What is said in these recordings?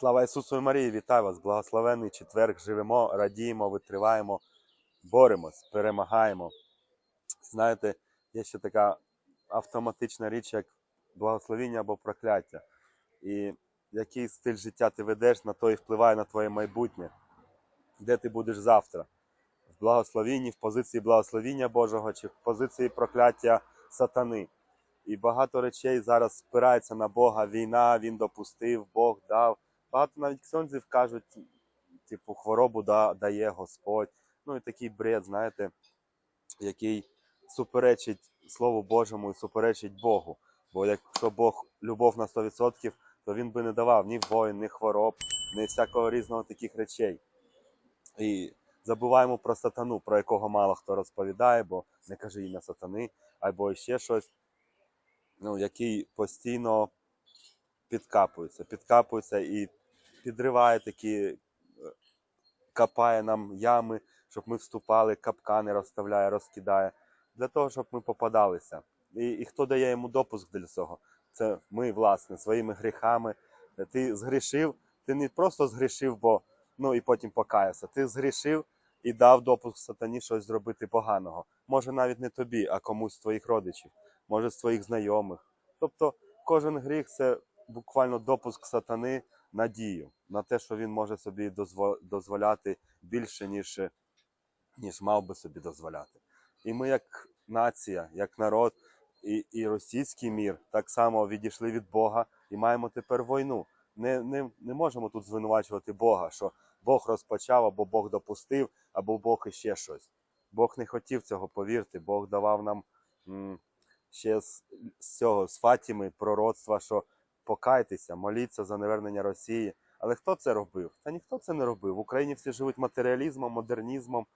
Слава Ісусу Марії, вітаю вас! Благословений четверг. Живемо, радіємо, витриваємо, боремось, перемагаємо. Знаєте, є ще така автоматична річ, як благословіння або прокляття. І який стиль життя ти ведеш, на то і впливає на твоє майбутнє, де ти будеш завтра. В благословінні, в позиції благословіння Божого чи в позиції прокляття сатани. І багато речей зараз спирається на Бога. Війна, він допустив, Бог дав. Багато навіть ксьонзів кажуть, типу, хворобу да, дає Господь. Ну і такий бред, знаєте, який суперечить Слову Божому і суперечить Богу. Бо якщо Бог любов на 100%, то він би не давав ні воїн, ні хвороб, ні всякого різного таких речей. І забуваємо про сатану, про якого мало хто розповідає, бо не каже ім'я сатани, або ще щось, ну, який постійно підкапується, підкапується і підриває такі, е, копає нам ями, щоб ми вступали, капкани розставляє, розкидає, для того, щоб ми попадалися. І, і хто дає йому допуск для цього? Це ми, власне, своїми гріхами. Ти згрішив, ти не просто згрішив, бо ну і потім покаявся. Ти згрішив і дав допуск сатані щось зробити поганого. Може навіть не тобі, а комусь з твоїх родичів, може з твоїх знайомих. Тобто кожен гріх це буквально допуск сатани на дію, на те, що він може собі дозволяти більше, ніж, ніж мав би собі дозволяти. І ми, як нація, як народ, і, і російський мір так само відійшли від Бога і маємо тепер війну. Не, не, не можемо тут звинувачувати Бога, що Бог розпочав, або Бог допустив, або Бог іще щось. Бог не хотів цього, повірте. Бог давав нам м, ще з, з цього, з Фатіми, пророцтва, що покайтеся, моліться за навернення Росії. Але хто це робив? Та ніхто це не робив. В Україні всі живуть матеріалізмом, модернізмом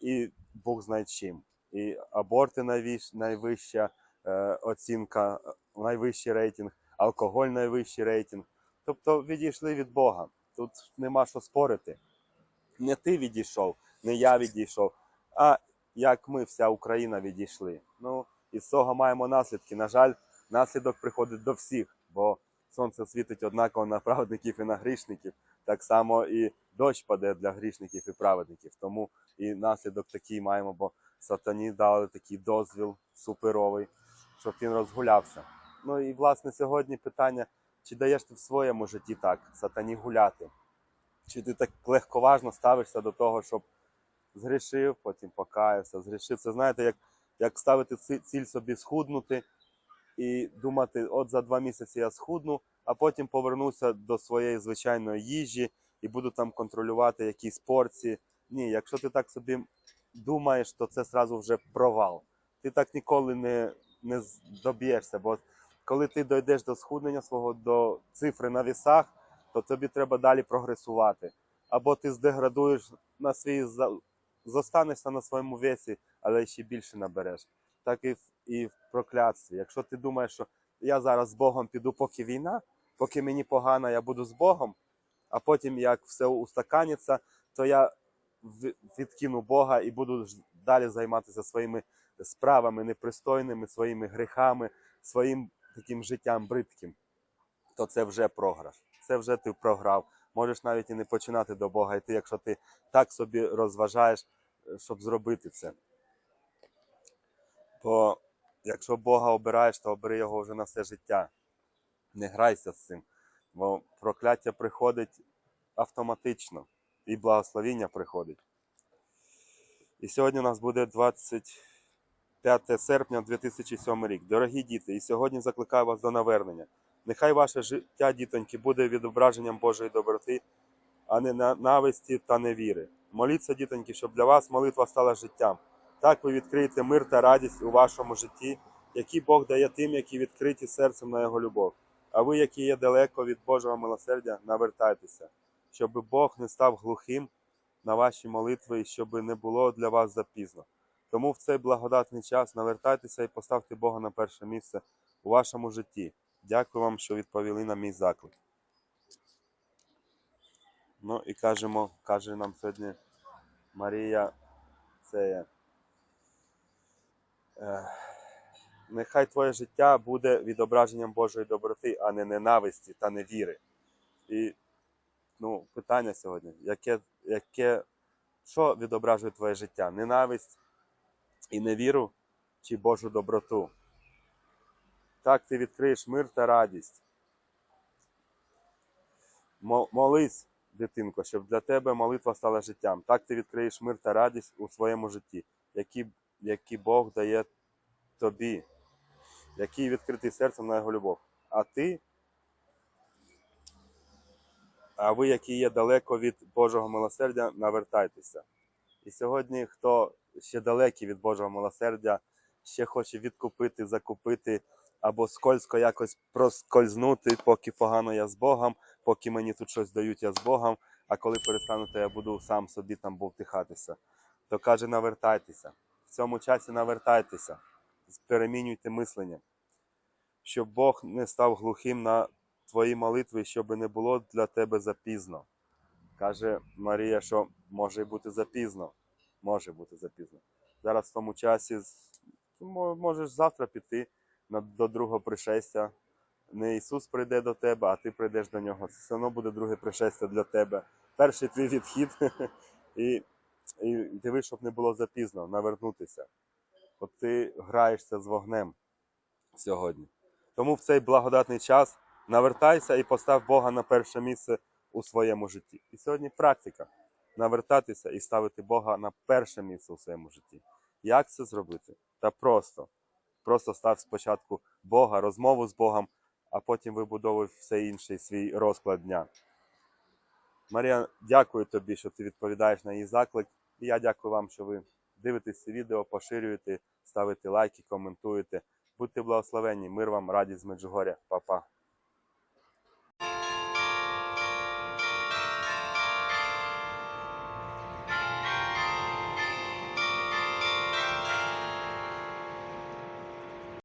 і Бог знає чим. І аборти найвищ, найвища е, оцінка, найвищий рейтинг, алкоголь найвищий рейтинг. Тобто відійшли від Бога. Тут нема що спорити. Не ти відійшов, не я відійшов, а як ми, вся Україна відійшли. Ну і з цього маємо наслідки. На жаль, наслідок приходить до всіх, бо сонце світить однаково на праведників і на грішників. Так само і дощ паде для грішників і праведників. Тому і наслідок такий маємо, бо сатані дали такий дозвіл суперовий, щоб він розгулявся. Ну і власне сьогодні питання, чи даєш ти в своєму житті так сатані гуляти? Чи ти так легковажно ставишся до того, щоб згрішив, потім покаявся, згрішив. Це знаєте, як, як ставити ці- ціль собі схуднути і думати, от за два місяці я схудну, а потім повернуся до своєї звичайної їжі і буду там контролювати якісь порції. Ні, якщо ти так собі думаєш, то це зразу вже провал. Ти так ніколи не, не доб'єшся, бо коли ти дійдеш до схуднення свого до цифри на вісах, то тобі треба далі прогресувати. Або ти здеградуєш на свій зостанешся на своєму весі, але ще більше набереш. Так і в, і в прокляттстві. Якщо ти думаєш, що я зараз з Богом піду, поки війна, поки мені погано, я буду з Богом, а потім як все устаканиться, то я відкину Бога і буду далі займатися своїми справами непристойними, своїми гріхами, своїм таким життям бридким, то це вже програш. Це вже ти програв. Можеш навіть і не починати до Бога йти, якщо ти так собі розважаєш, е, щоб зробити це. Бо якщо Бога обираєш, то обери його вже на все життя. Не грайся з цим. Бо прокляття приходить автоматично, і благословіння приходить. І сьогодні у нас буде 25 серпня 2007 рік. Дорогі діти, і сьогодні закликаю вас до навернення. Нехай ваше життя, дітоньки, буде відображенням Божої доброти, а не ненависті та невіри. Моліться, дітоньки, щоб для вас молитва стала життям. Так ви відкриєте мир та радість у вашому житті, які Бог дає тим, які відкриті серцем на його любов. А ви, які є далеко від Божого милосердя, навертайтеся, щоб Бог не став глухим на ваші молитви і щоб не було для вас запізно. Тому в цей благодатний час навертайтеся і поставте Бога на перше місце у вашому житті. Дякую вам, що відповіли на мій заклик. Ну і кажемо, каже нам сьогодні Марія, це нехай твоє життя буде відображенням Божої доброти, а не ненависті та невіри. І ну, питання сьогодні. Яке, яке, що відображує твоє життя? Ненависть і невіру чи Божу доброту? Так ти відкриєш мир та радість. Молись, дитинко, щоб для тебе молитва стала життям. Так ти відкриєш мир та радість у своєму житті, які, які Бог дає тобі, який відкритий серцем на його любов. А ти, а ви, які є далеко від Божого милосердя, навертайтеся. І сьогодні, хто ще далекий від Божого милосердя, ще хоче відкупити, закупити або скользко якось проскользнути, поки погано я з Богом, поки мені тут щось дають, я з Богом, а коли перестану, то я буду сам собі там бовтихатися. То каже, навертайтеся. Цьому часі навертайтеся, перемінюйте мислення, щоб Бог не став глухим на твої молитви, щоб не було для тебе запізно. Каже Марія, що може бути запізно. Може бути запізно. Зараз в тому часі можеш завтра піти до другого пришестя. Не Ісус прийде до тебе, а ти прийдеш до нього. Це все одно буде друге пришестя для тебе. Перший твій відхід. І, і диви, щоб не було запізно навернутися. От ти граєшся з вогнем сьогодні. Тому в цей благодатний час навертайся і постав Бога на перше місце у своєму житті. І сьогодні практика навертатися і ставити Бога на перше місце у своєму житті. Як це зробити? Та просто. Просто став спочатку Бога, розмову з Богом, а потім вибудовуй все інший свій розклад дня. Марія, дякую тобі, що ти відповідаєш на її заклик. І я дякую вам, що ви дивитесь це відео, поширюєте, ставите лайки, коментуєте. Будьте благословені, мир вам, радість з Меджугоря. Па-па.